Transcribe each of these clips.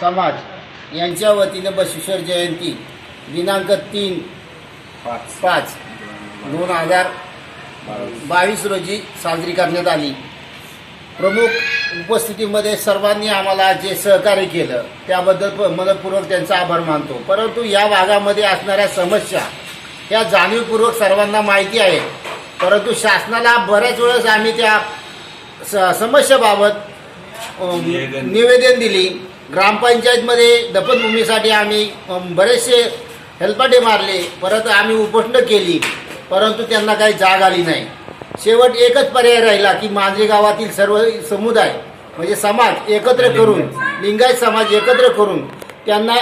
समाज यांच्या वतीने बसवेश्वर जयंती दिनांक तीन पाच. पाच दोन हजार बावीस रोजी साजरी करण्यात आली. प्रमुख उपस्थितीमध्ये सर्वांनी आम्हाला जे सहकार्य केलं त्याबद्दल मनपूर्वक त्यांचा आभार मानतो. परंतु या भागामध्ये असणाऱ्या समस्या ह्या जाणीवपूर्वक सर्वांना माहिती आहे परंतु शासनाला बऱ्याच वेळेस आम्ही त्या स समस्याबाबत. निवेदन दिली. ग्रामपंचायतमध्ये दफनभूमीसाठी आम्ही बरेचसे हेल्पाटे मारले परत आम्ही उपोषणं केली परंतु त्यांना काही जाग आली नाही. शेवट एकच पर्याय राहिला की मांजरी गावातील सर्व समुदाय म्हणजे समाज एकत्र करून लिंगायत समाज एकत्र करून त्यांना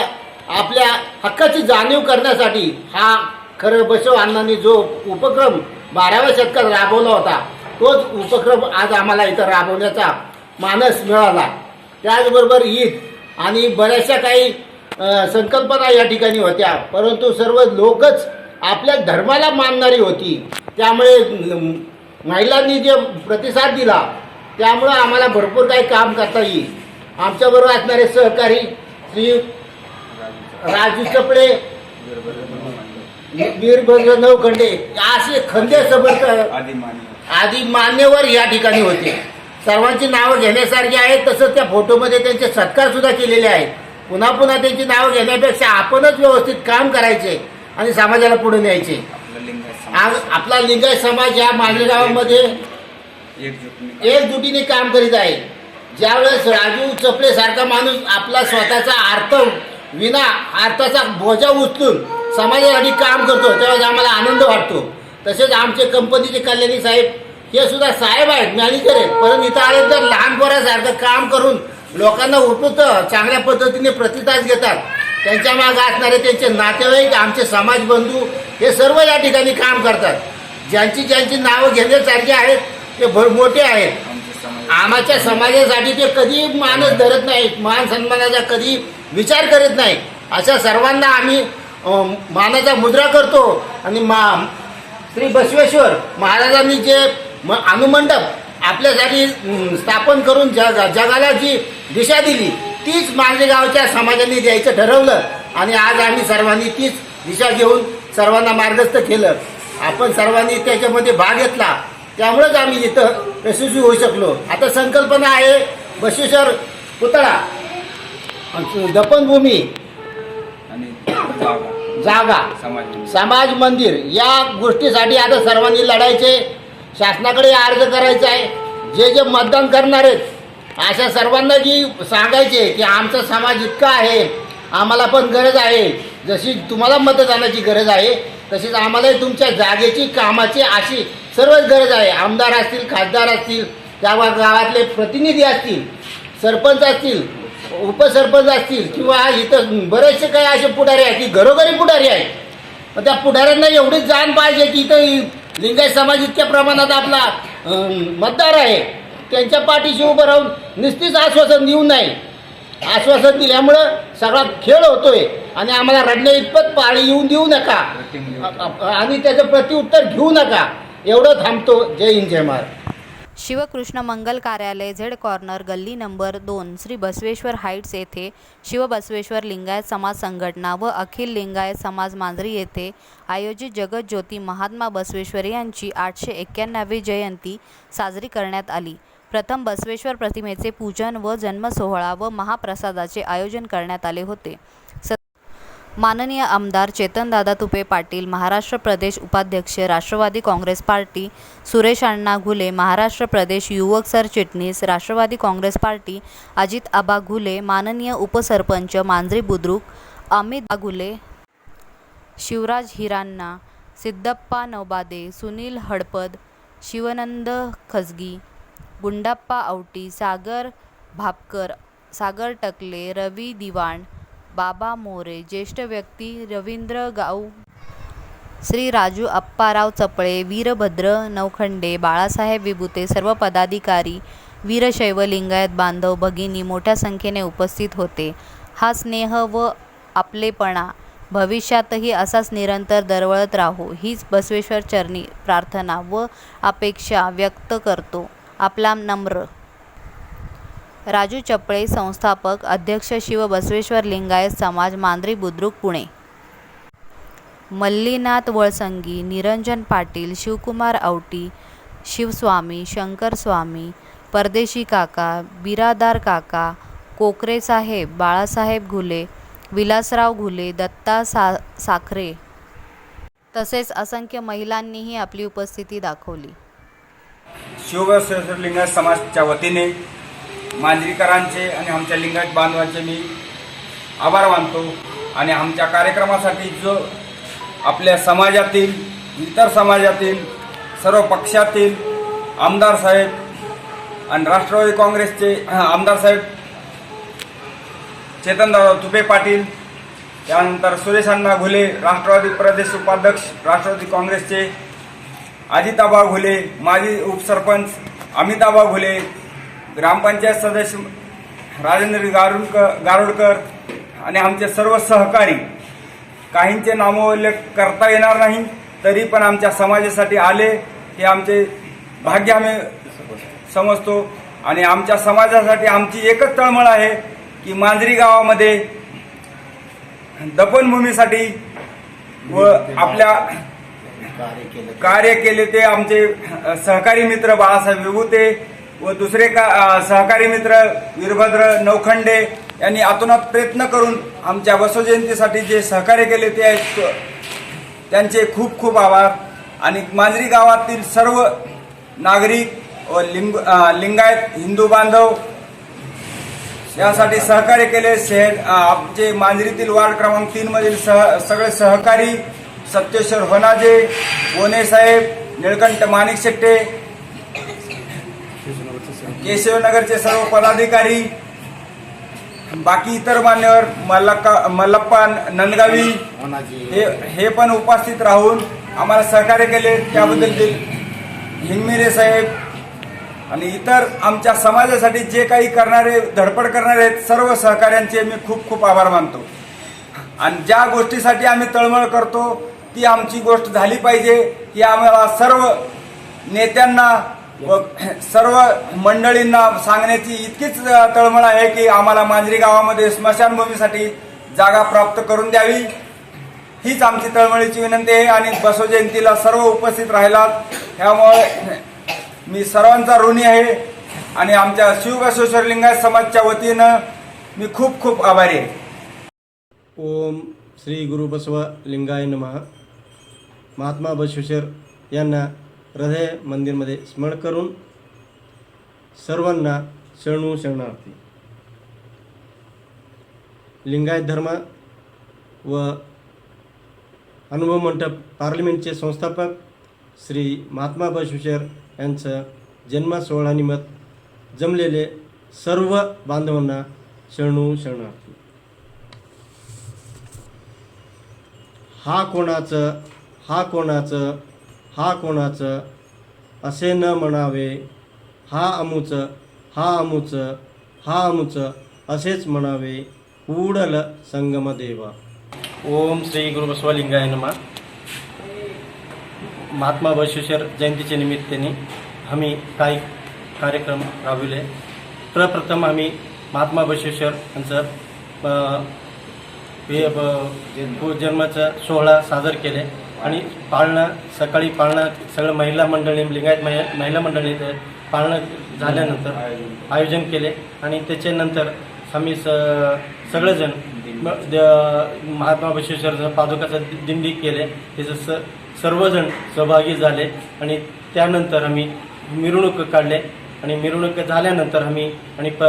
आपल्या हक्काची जाणीव करण्यासाठी हा खरं बसव अण्णांनी जो उपक्रम बाराव्या शतकात राबवला होता तोच उपक्रम आज आम्हाला इथं राबवण्याचा मानस मिळाला. त्याचबरोबर ईद. आणि बऱ्याचशा काही संकल्पना या ठिकाणी होत्या. परंतु सर्व लोकच आपल्या धर्माला मानणारी होती. त्यामुळे महिलांनी जे प्रतिसाद दिला त्यामुळं आम्हाला भरपूर काही काम करता येईल. आमच्याबरोबर असणारे सहकारी श्री राजू चपळे वीरभद्र नवखंडे असे खंदे मान्य आदी मान्यवर या ठिकाणी होते. सर्वांची नावं घेण्यासारखी आहेत तसंच त्या फोटोमध्ये त्यांचे सत्कार सुद्धा केलेले आहेत. पुन्हा पुन्हा त्यांची नावं घेण्यापेक्षा आपणच व्यवस्थित काम करायचे आणि समाजाला पुढे न्यायचे. आज समाज. आपला लिंगायत समाज या मालेगावामध्ये एकजुटने एकजुटीने काम. करीत आहे. ज्यावेळेस राजू चपले सारखा माणूस आपला स्वतःचा अर्थ विना अर्थाचा बोजा उचलून समाजासाठी काम करतो त्यावेळेस आम्हाला आनंद वाटतो. तसेच आमचे कंपनीचे कल्याणी साहेब हे सुद्धा साहेब आहेत मॅनेजर आहेत. परंतु इथं आले तर लहान पोरासारखं काम करून लोकांना उपयुक्त चांगल्या पद्धतीने प्रतिसाद घेतात. त्यांच्या मागे असणारे त्यांचे नातेवाईक आमचे समाज बंधू हे सर्व या ठिकाणी काम करतात. ज्यांची ज्यांची नावं घेण्यासारखी आहेत ते भर मोठे आहेत. आमच्या समाजासाठी ते कधी मानच धरत नाहीत मान सन्मानाचा कधी विचार करत नाही अशा सर्वांना आम्ही मानाचा मुद्रा करतो. आणि मा श्री बसवेश्वर महाराजांनी जे म अनुमंडप आपल्यासाठी स्थापन करून जग जगाला जी दिशा दिली तीच मांजरेगावच्या समाजाने द्यायचं ठरवलं. आणि आज आम्ही सर्वांनी तीच दिशा घेऊन सर्वांना मार्गस्थ केलं. आपण सर्वांनी त्याच्यामध्ये भाग घेतला. त्यामुळेच आम्ही इथं यशस्वी होऊ शकलो. आता संकल्पना आहे बसवेश्वर पुतळा. दफनभूमी. आणि जागा. समाज मंदिर. या गोष्टीसाठी आता सर्वांनी लढायचे. शासनाकडे अर्ज करायचा आहे. जे जे मतदान करणार आहेत अशा सर्वांना जी सांगायचे की आमचा समाज इतका आहे आम्हाला पण गरज आहे. जशी तुम्हाला मतदानाची गरज आहे तशीच आम्हालाही तुमच्या जागेची कामाची अशी सर्वच गरज आहे. आमदार असतील खासदार असतील त्या गावातले प्रतिनिधी असतील सरपंच असतील उपसरपंच असतील किंवा इथं बरेचसे काही असे पुढारी आहेत की घरोघरी पुढारी आहेत. मग त्या पुढाऱ्यांना एवढीच जाण पाहिजे की इथं लिंगायत समाज इतक्या प्रमाणात आपला मतदार आहे. त्यांच्या पाठीशी उभं राहून नुसतीच आश्वासन देऊ नये. आश्वासन दिल्यामुळं सगळा खेळ होतोय आणि आम्हाला रडण्या इतपत पाळी येऊन देऊ नका. आणि त्याचं प्रत्युत्तर घेऊ नका. एवढं थांबतो. जय हिंद जय महाराज शिवकृष्ण मंगल कार्यालय झेड कॉर्नर गल्ली नंबर दोन श्री बसवेश्वर हाईट्स येथे शिवबसवेश्वर लिंगायत समाज संघटना व अखिल लिंगायत समाज मांजरी येथे आयोजित जगज्योती महात्मा बसवेश्वर यांची आठशे एक्क्याण्णवी जयंती साजरी करण्यात आली. प्रथम बसवेश्वर प्रतिमेचे पूजन व जन्मसोहळा व महाप्रसादाचे आयोजन करण्यात आले होते. स माननीय आमदार चेतनदादा तुपे पाटील महाराष्ट्र प्रदेश उपाध्यक्ष राष्ट्रवादी काँग्रेस पार्टी सुरेश अण्णा घुले महाराष्ट्र प्रदेश युवक सरचिटणीस राष्ट्रवादी काँग्रेस पार्टी अजित आबा घुले माननीय उपसरपंच मांजरी बुद्रुक अमित घुले शिवराज हिरांना सिद्धप्पा नवबादे सुनील हडपद शिवनंद खजगी गुंडाप्पा आवटी सागर भापकर सागर टकले रवी दिवाण बाबा मोरे ज्येष्ठ व्यक्ती रवींद्र गाऊ श्री राजू अप्पाराव चपळे वीरभद्र नवखंडे बाळासाहेब विभुते सर्व पदाधिकारी वीरशैव लिंगायत बांधव भगिनी मोठ्या संख्येने उपस्थित होते. हा स्नेह व आपलेपणा भविष्यातही असाच निरंतर दरवळत राहू हीच बसवेश्वर चरणी प्रार्थना व अपेक्षा व्यक्त करतो. आपला नम्र राजू चपळे संस्थापक अध्यक्ष शिव बसवेश्वर लिंगायत समाज मांद्री बुद्रुक पुणे. मल्लीनाथ वळसंगी निरंजन पाटील शिवकुमार आवटी शिवस्वामी शंकर स्वामी परदेशी काका बिरादार काका कोकरे साहेब बाळासाहेब घुले विलासराव घुले दत्ता सा साखरे. तसेच असंख्य महिलांनीही आपली उपस्थिती दाखवली. शिवबसवेश्वर लिंगायत समाजच्या वतीने मांजरीकरांचे आणि आमच्या लिंगायत बांधवांचे मी आभार मानतो. आणि आमच्या कार्यक्रमासाठी जो आपल्या समाजातील इतर समाजातील सर्व पक्षातील आमदार साहेब आणि राष्ट्रवादी काँग्रेसचे आमदार साहेब चेतनराव तुपे पाटील त्यानंतर सुरेश अण्णा घुले राष्ट्रवादी प्रदेश उपाध्यक्ष राष्ट्रवादी काँग्रेसचे अजिताबा घुले माजी उपसरपंच अमिताबा घुले ग्रामपंचायत सदस्य राजेंद्र गारुडकर गारुडकर आणि आमचे सर्व सहकारी काहींचे नामोल्लेख करता येणार नाही तरी पण आमच्या समाजासाठी आले हे आमचे भाग्य आम्ही समजतो. आणि आमच्या समाजासाठी आमची एकच तळमळ आहे की मांजरी गावामध्ये दफनभूमीसाठी व आपल्या कार्य केले ते आमचे सहकारी मित्र बाळासाहेब विभूते व दुसरे का सहकारी मित्र वीरभद्र नौखंडे यांनी आतोनात प्रयत्न करून आमच्या वसुजयंतीसाठी जे सहकार्य केले ते आहेत, त्यांचे खूप खूप आभार. आणि मांजरी गावातील सर्व नागरिक व लिंग लिंगायत हिंदू बांधव यासाठी सहकार्य केले. शहर आमचे मांजरीतील वार्ड क्रमांक तीन मधील सह सगळे सहकारी सत्येश्वर होनाजे बोने साहेब निळकंठ माणिक शेट्टे केशवनगरचे सर्व पदाधिकारी बाकी इतर मान्यवर मल्लक्का मल्लप्पा नंदगावी हे हे पण उपस्थित राहून आम्हाला सहकार्य केले. त्याबद्दल हिंगमिरे साहेब आणि इतर आमच्या समाजासाठी जे काही करणारे धडपड करणारे आहेत सर्व सहकाऱ्यांचे मी खूप खूप आभार मानतो. आणि ज्या गोष्टीसाठी आम्ही तळमळ करतो ती आमची गोष्ट झाली पाहिजे ही आम्हाला सर्व नेत्यांना व सर्व मंडळींना सांगण्याची इतकीच तळमळ आहे की आम्हाला मांजरी गावामध्ये स्मशानभूमीसाठी जागा प्राप्त करून द्यावी. हीच आमची तळमळीची विनंती आहे आणि बसव जयंतीला सर्व उपस्थित राहिलात. त्यामुळे मी सर्वांचा ऋणी आहे आणि आमच्या शिवबसवेश्वर लिंगायत समाजच्या वतीनं मी खूप खूप आभारी आहे. ओम श्री गुरुबसव लिंगाय नमः. महात्मा बसवेश्वर यांना हृदय मंदिरमध्ये स्मरण करून सर्वांना शरणू शरणार्थी. लिंगायत धर्म व अनुभव मंडप पार्लिमेंटचे संस्थापक श्री महात्मा बसवेश्वर यांचं जन्म सोहळानिमित्त जमलेले सर्व बांधवांना शरणू शरणार्थी. हा कोणाचं हा कोणाचं हा कोणाचं? असे न म्हणावे. हा अमुचं हा अमुचं हा अमुचं असेच म्हणावे. उडल संगमदेवा. ओम श्री गुरु लिंगाय नमा. महात्मा बसवेश्वर जयंतीच्या निमित्ताने आम्ही काही कार्यक्रम राबविले. प्रप्रथम आम्ही महात्मा बसवेश्वर यांचं जन्माचा सोहळा सादर केले. आणि पाळणं सकाळी पाळणं सगळं महिला मंडळी लिंगायत महि- महिला मंडळी पाळणं झाल्यानंतर आयोजन केले आणि त्याच्यानंतर आम्ही स सगळेजण म- द- महात्मा बसवेश्वरचं पादुकाचं दिंडी केले त्याचं स सर्वजण सहभागी झाले आणि त्यानंतर आम्ही मिरवणूक काढले आणि मिरवणूक झाल्यानंतर आम्ही आणि प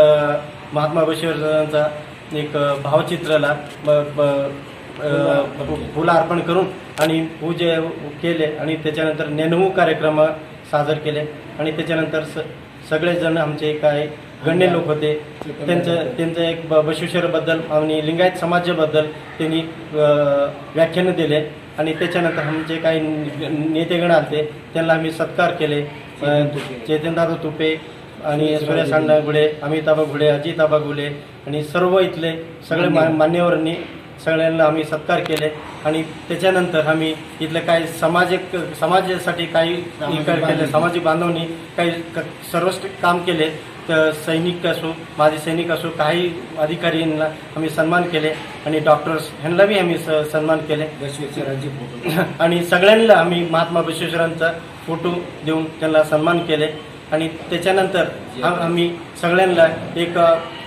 महात्मा बसवेश्वरांचा एक भावचित्राला ब- ब- फुलं अर्पण करून आणि पूजे केले आणि त्याच्यानंतर नेणवू कार्यक्रम सादर केले. आणि त्याच्यानंतर स सगळेजण आमचे काय गण्य लोक होते. त्यांचं त्यांचं एक ब बसवेश्वरबद्दल आणि लिंगायत समाजाबद्दल त्यांनी व्याख्यानं दिले. आणि त्याच्यानंतर आमचे काही नेतेगण आले त्यांना आम्ही सत्कार केले. चैतनदादा तुपे आणि सुरेश अण्णा गुळे अमिताभ घुळे अजिताबा गुळे आणि सर्व इथले सगळे मान्यवरांनी सगळ्यांना आम्ही सत्कार केले आणि त्याच्यानंतर आम्ही इथलं काही सामाजिक समाजासाठी काही केले सामाजिक बांधवनी काही सर्वच काम केले. तर सैनिक असो माजी सैनिक असो काही अधिकाऱ्यांना आम्ही सन्मान केले आणि डॉक्टर्स ह्यांना बी आम्ही सन्मान केले. बसवेश्वरांचे फोटो. आणि सगळ्यांना आम्ही महात्मा बसवेश्वरांचा फोटो देऊन त्यांना सन्मान केले. आणि त्याच्यानंतर आम- आम्ही सगळ्यांना एक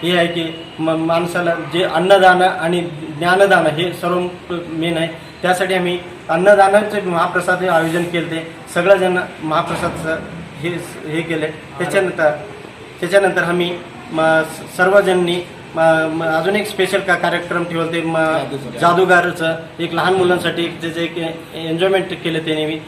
हे आहे की म- माणसाला जे अन्नदान आणि ज्ञानदान हे सर्व मेन आहे. त्यासाठी आम्ही अन्नदानाचे महाप्रसाद हे आयोजन केले ते सगळेजण महाप्रसादचं हे हे केले. त्याच्यानंतर त्याच्यानंतर आम्ही म- सर्वजणांनी अजून एक स्पेशल का कार्यक्रम ठेवले ते. जादूगारचं. एक लहान मुलांसाठी त्याचे एक एन्जॉयमेंट केले त्याने. मी